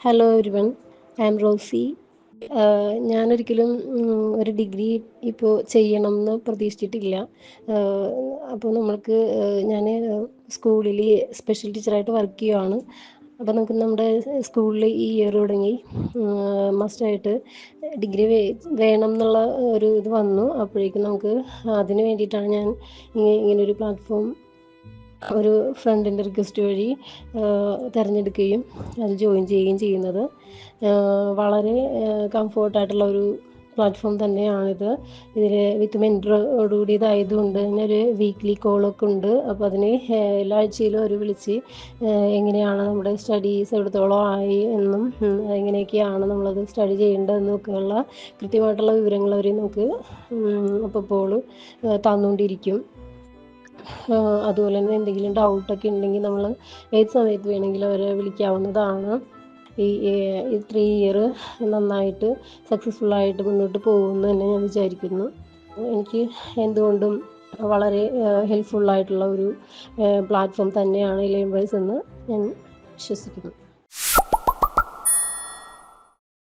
Hello everyone I am Rosy ഞാനൊരിക്കലും ഒരു degree ഇപ്പോൾ ചെയ്യണം എന്ന് പ്രതീക്ഷിച്ചിട്ടില്ല അപ്പോൾ നമ്മൾക്ക് ഞാൻ സ്കൂളിൽ സ്പെഷ്യൽ ടീച്ചറായിട്ട് വർക്ക് ചെയ്യുവാണ്. അപ്പോൾ നമുക്ക് നമ്മുടെ സ്കൂളിൽ ഈ ഇയർ തുടങ്ങി. മസ്റ്റായിട്ട് ഡിഗ്രി വേ വേണം എന്നുള്ള ഒരു ഇത് വന്നു. അപ്പോഴേക്കും നമുക്ക് അതിന് വേണ്ടിയിട്ടാണ് ഞാൻ ഇങ്ങനെ ഒരു പ്ലാറ്റ്ഫോം ഒരു ഫ്രണ്ടിന്റെ റിക്വസ്റ്റ് വഴി തിരഞ്ഞെടുക്കുകയും അത് ജോയിൻ ചെയ്യുകയും ചെയ്യുന്നത്. വളരെ കംഫോർട്ടായിട്ടുള്ള ഒരു പ്ലാറ്റ്ഫോം തന്നെയാണിത്. ഇതിൽ വിത്ത് മെന്ററോടുകൂടി ഇതായതുകൊണ്ട് തന്നെ ഒരു വീക്ക്ലി കോളൊക്കെ ഉണ്ട്. അപ്പോൾ അതിന് എല്ലാ ആഴ്ചയിലും അവർ വിളിച്ച് എങ്ങനെയാണ് നമ്മുടെ സ്റ്റഡീസ് എവിടത്തോളം ആയി എന്നും എങ്ങനെയൊക്കെയാണ് നമ്മളത് സ്റ്റഡി ചെയ്യേണ്ടതെന്നും ഒക്കെയുള്ള കൃത്യമായിട്ടുള്ള വിവരങ്ങൾ അവർ നമുക്ക് അപ്പോൾ തന്നുകൊണ്ടിരിക്കും അതുപോലെ തന്നെ എന്തെങ്കിലും ഡൗട്ടൊക്കെ ഉണ്ടെങ്കിൽ നമ്മൾ ഏത് സമയത്ത് വേണമെങ്കിലും അവരെ വിളിക്കാവുന്നതാണ്. ഈ ത്രീ ഇയർ നന്നായിട്ട് സക്സസ്ഫുൾ ആയിട്ട് മുന്നോട്ട് പോകുമെന്ന് തന്നെ ഞാൻ വിചാരിക്കുന്നു. എനിക്ക് എന്തുകൊണ്ടും വളരെ ഹെൽപ്ഫുള്ളായിട്ടുള്ള ഒരു പ്ലാറ്റ്ഫോം തന്നെയാണ് വോയ്സ് എന്ന് ഞാൻ വിശ്വസിക്കുന്നു.